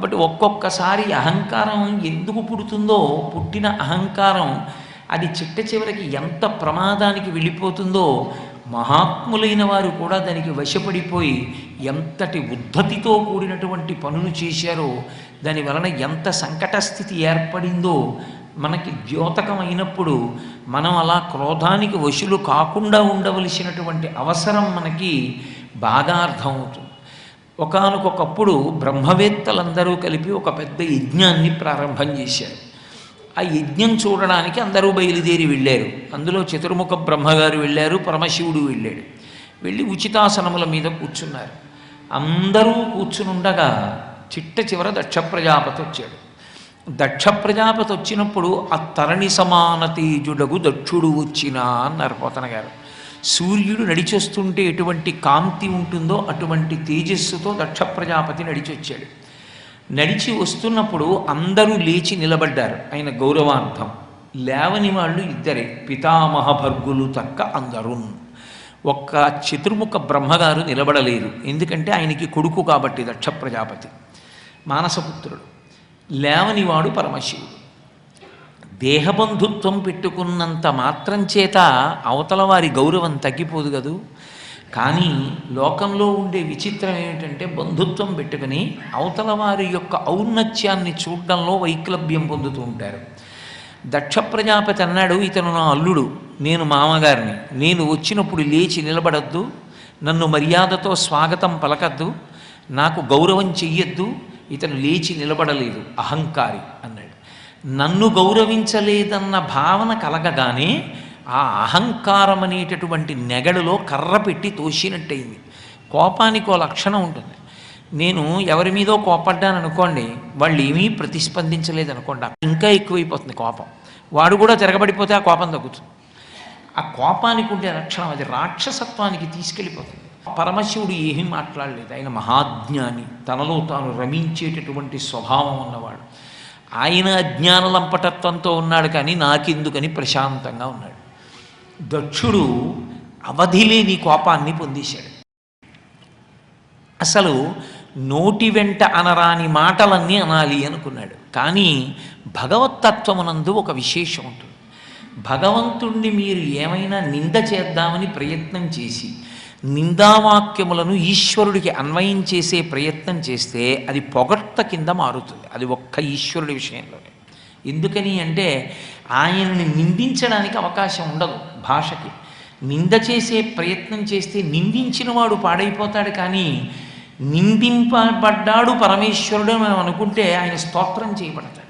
కాబట్టి ఒక్కొక్కసారి అహంకారం ఎందుకు పుడుతుందో పుట్టిన అహంకారం అది చిట్ట చివరికి ఎంత ప్రమాదానికి వెళ్ళిపోతుందో మహాత్ములైన వారు కూడా దానికి వశపడిపోయి ఎంతటి ఉద్ధతితో కూడినటువంటి పనులు చేశారో దాని వలన ఎంత సంకట స్థితి ఏర్పడిందో మనకి ద్యోతకం అయినప్పుడు మనం అలా క్రోధానికి వశులు కాకుండా ఉండవలసినటువంటి అవసరం మనకి బాగా అర్థమవుతుంది. ఒకనకొకప్పుడు బ్రహ్మవేత్తలందరూ కలిపి ఒక పెద్ద యజ్ఞాన్ని ప్రారంభం చేశారు. ఆ యజ్ఞం చూడడానికి అందరూ బయలుదేరి వెళ్ళారు. అందులో చతుర్ముఖ బ్రహ్మగారు వెళ్ళారు పరమశివుడు వెళ్ళాడు. వెళ్ళి ఉచితాసనముల మీద కూర్చున్నారు. అందరూ కూర్చునుండగా చిట్ట చివర దక్ష ప్రజాపతి వచ్చాడు. దక్ష ప్రజాపతి వచ్చినప్పుడు ఆ తరణి సమాన తేజుడగు దక్షుడు వచ్చినా అన్నారు పోతన గారు సూర్యుడు నడిచొస్తుంటే ఎటువంటి కాంతి ఉంటుందో అటువంటి తేజస్సుతో దక్ష ప్రజాపతి నడిచొచ్చాడు. నడిచి వస్తున్నప్పుడు అందరూ లేచి నిలబడ్డారు. ఆయన గౌరవార్థం. లేవని వాళ్ళు ఇద్దరే. పితామహ భర్గులు తక్క అందరూ ఒక్క చతుర్ముఖ బ్రహ్మగారు నిలబడలేదు ఎందుకంటే ఆయనకి కొడుకు కాబట్టి దక్ష ప్రజాపతి మానసపుత్రుడు లేవనివాడు పరమశివుడు. దేహబంధుత్వం పెట్టుకున్నంత మాత్రం చేత అవతల వారి గౌరవం తగ్గిపోదు కదూ. కానీ లోకంలో ఉండే విచిత్రం ఏమిటంటే బంధుత్వం పెట్టుకుని అవతల వారి యొక్క ఔన్నత్యాన్ని చూడడంలో వైక్లభ్యం పొందుతూ ఉంటారు. దక్ష ప్రజాపతి అన్నాడు ఇతను నా అల్లుడు నేను మామగారిని. నేను వచ్చినప్పుడు లేచి నిలబడద్దు నన్ను మర్యాదతో స్వాగతం పలకద్దు నాకు గౌరవం చెయ్యొద్దు ఇతను లేచి నిలబడలేదు అహంకారి అన్నాడు. నన్ను గౌరవించలేదన్న భావన కలగగానే ఆ అహంకారం అనేటటువంటి నెగడులో కర్ర పెట్టి తోసినట్టయింది. కోపానికి ఓ లక్షణం ఉంటుంది. నేను ఎవరి మీదో కోపడ్డాను అనుకోండి వాళ్ళు ఏమీ ప్రతిస్పందించలేదు అనుకోండి ఇంకా ఎక్కువైపోతుంది కోపం. వాడు కూడా తిరగబడిపోతే ఆ కోపం తగ్గుతుంది. ఆ కోపానికి ఉండే లక్షణం అది రాక్షసత్వానికి తీసుకెళ్ళిపోతుంది. పరమశివుడు ఏమీ మాట్లాడలేదు. ఆయన మహాజ్ఞాని. తనలో తాను రమించేటటువంటి స్వభావం ఉన్నవాడు. ఆయన అజ్ఞాన లంపటత్వంతో ఉన్నాడు కానీ నాకెందుకని ప్రశాంతంగా ఉన్నాడు. దక్షుడు అవధి లేని కోపాన్ని పొందేశాడు. అసలు నోటి వెంట అనరాని మాటలన్నీ అనాలి అనుకున్నాడు. కానీ భగవత్తత్వమునందు ఒక విశేషం ఉంటుంది. భగవంతుణ్ణి మీరు ఏమైనా నింద చేద్దామని ప్రయత్నం చేసి నిందావాక్యములను ఈశ్వరుడికి అన్వయం చేసే ప్రయత్నం చేస్తే అది పొగడ్త కింద మారుతుంది. అది ఒక్క ఈశ్వరుడి విషయంలోనే. ఎందుకని అంటే ఆయనని నిందించడానికి అవకాశం ఉండదు భాషకి. నింద చేసే ప్రయత్నం చేస్తే నిందించిన వాడు పాడైపోతాడు కానీ నిందింపబడ్డాడు పరమేశ్వరుడు మనం అనుకుంటే ఆయన స్తోత్రం చేయబడతాడు.